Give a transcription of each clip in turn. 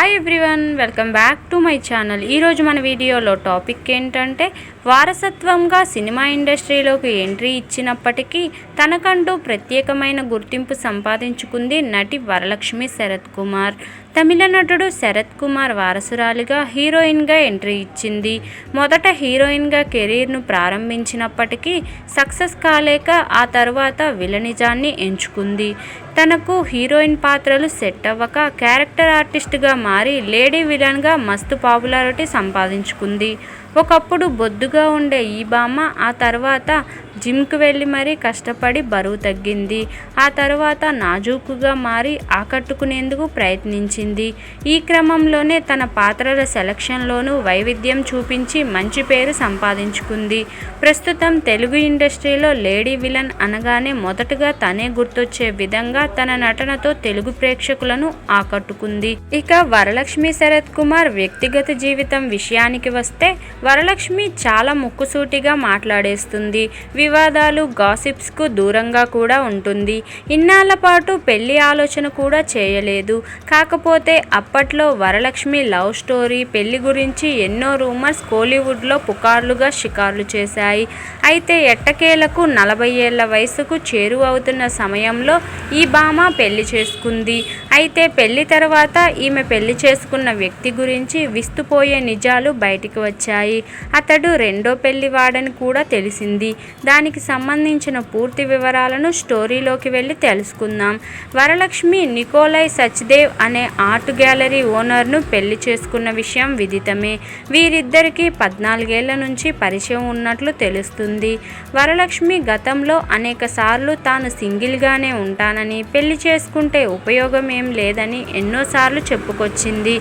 Hi everyone welcome back to my channel ఈరోజు మన వీడియోలో టాపిక్ ఏంటంటే వారసత్వంగా సినిమా ఇండస్ట్రీలోకి ఎంట్రీ ఇచ్చినప్పటికీ తనకంటూ ప్రత్యేకమైన గుర్తింపు సంపాదించుకుంది నటి వరలక్ష్మి శరత్ కుమార్. తమిళ నటుడు శరత్ కుమార్ వారసురాలిగా హీరోయిన్గా ఎంట్రీ ఇచ్చింది. మొదట హీరోయిన్గా కెరీర్ను ప్రారంభించినప్పటికీ సక్సెస్ కాలేక ఆ తర్వాత విలనిజాన్ని ఎంచుకుంది. తనకు హీరోయిన్ పాత్రలు సెట్ అవ్వక క్యారెక్టర్ ఆర్టిస్ట్గా మారి లేడీ విలన్గా మస్తు పాపులారిటీ సంపాదించుకుంది. ఒకప్పుడు బొద్దుగా ఉండే ఈ బామ్మ ఆ తర్వాత జిమ్కి వెళ్ళి మరీ కష్టపడి బరువు తగ్గింది. ఆ తర్వాత నాజూకుగా మారి ఆకట్టుకునేందుకు ప్రయత్నించింది. ఈ క్రమంలోనే తన పాత్రల సెలక్షన్లోనూ వైవిధ్యం చూపించి మంచి పేరు సంపాదించుకుంది. ప్రస్తుతం తెలుగు ఇండస్ట్రీలో లేడీ విలన్ అనగానే మొదటగా తనే గుర్తొచ్చే విధంగా తన నటనతో తెలుగు ప్రేక్షకులను ఆకట్టుకుంది. ఇక వరలక్ష్మి శరత్ కుమార్ వ్యక్తిగత జీవితం విషయానికి వస్తే వరలక్ష్మి చాలా ముక్కుసూటిగా మాట్లాడేస్తుంది. వివాదాలు గాసిప్స్కు దూరంగా కూడా ఉంటుంది. ఇన్నాళ్ళ పాటు పెళ్ళి ఆలోచన కూడా చేయలేదు. కాకపోతే అప్పట్లో వరలక్ష్మి లవ్ స్టోరీ పెళ్ళి గురించి ఎన్నో రూమర్స్ కోలీవుడ్లో పుకార్లుగా షికార్లు చేశాయి. అయితే ఎట్టకేలకు నలభై ఏళ్ళ వయసుకు చేరువవుతున్న సమయంలో ఈ భామ పెళ్ళి చేసుకుంది. అయితే పెళ్ళి తర్వాత ఈమె పెళ్ళి చేసుకున్న వ్యక్తి గురించి విస్తుపోయే నిజాలు బయటికి వచ్చాయి. అతడు రెండో పెళ్ళి వాడని కూడా తెలిసింది. దానికి సంబంధించిన పూర్తి వివరాలను స్టోరీలోకి వెళ్ళి తెలుసుకుందాం. వరలక్ష్మి నికోలై సచ్దేవ్ అనే ఆర్ట్ గ్యాలరీ ఓనర్ను పెళ్ళి చేసుకున్న విషయం విదితమే. వీరిద్దరికీ పద్నాలుగేళ్ళ నుంచి పరిచయం ఉన్నట్లు తెలుస్తుంది. వరలక్ష్మి గతంలో అనేక సార్లు తాను సింగిల్గానే ఉంటానని పెళ్ళి చేసుకుంటే ఉపయోగం ఏం లేదని ఎన్నోసార్లు చెప్పుకొచ్చింది.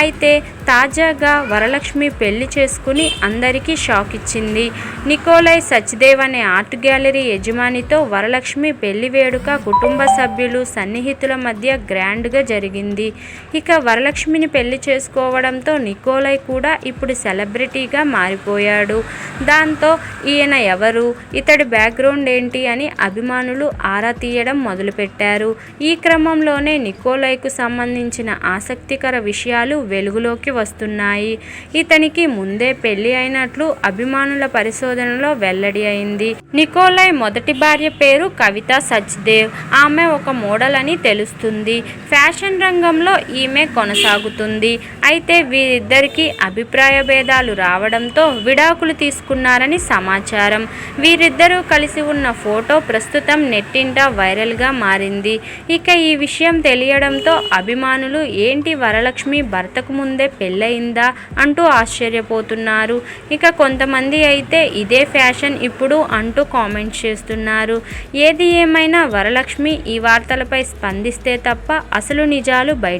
అయితే తాజాగా వరలక్ష్మి పెళ్ళి చేసుకుని అందరికీ షాక్ ఇచ్చింది. నికోలై సచ్దేవ్ అనే ఆర్ట్ గ్యాలరీ యజమానితో వరలక్ష్మి పెళ్ళి వేడుక కుటుంబ సభ్యులు సన్నిహితుల మధ్య గ్రాండ్గా జరిగింది. ఇక వరలక్ష్మిని పెళ్ళి చేసుకోవడంతో నికోలై కూడా ఇప్పుడు సెలబ్రిటీగా మారిపోయాడు. దాంతో ఈయన ఎవరు ఇతడి బ్యాక్గ్రౌండ్ ఏంటి అని అభిమానులు ఆరా తీయడం మొదలుపెట్టారు. ఈ క్రమంలోనే నికోలైకు సంబంధించిన ఆసక్తికర విషయాలు వెలుగులోకి వస్తున్నాయి. ఇతనికి ముందే పెళ్ళి అయినట్లు అభిమానుల పరిశోధనలో వెల్లడి అయింది. నికోలై మొదటి భార్య పేరు కవిత సచ్దేవ్. ఆమె ఒక మోడల్ అని తెలుస్తుంది. ఫ్యాషన్ రంగంలో ఈమె కొనసాగుతుంది. అయితే వీరిద్దరికీ అభిప్రాయ భేదాలు రావడంతో విడాకులు తీసుకున్నారని సమాచారం. వీరిద్దరూ కలిసి ఉన్న ఫోటో ప్రస్తుతం నెట్టింట వైరల్గా మారింది. ఇక ఈ విషయం తెలియడంతో అభిమానులు ఏంటి వరలక్ష్మి భర్తకు ముందే పెళ్ళయిందా? అంటూ ఆశ్చర్యపోతున్నారు. ఇక కొంతమంది అయితే ఇదే ఫ్యాషన్ ఇప్పుడు అంటూ కామెంట్స్ చేస్తున్నారు. ఏది ఏమైనా వరలక్ష్మి ఈ వార్తలపై స్పందిస్తే తప్ప అసలు నిజాలు బయట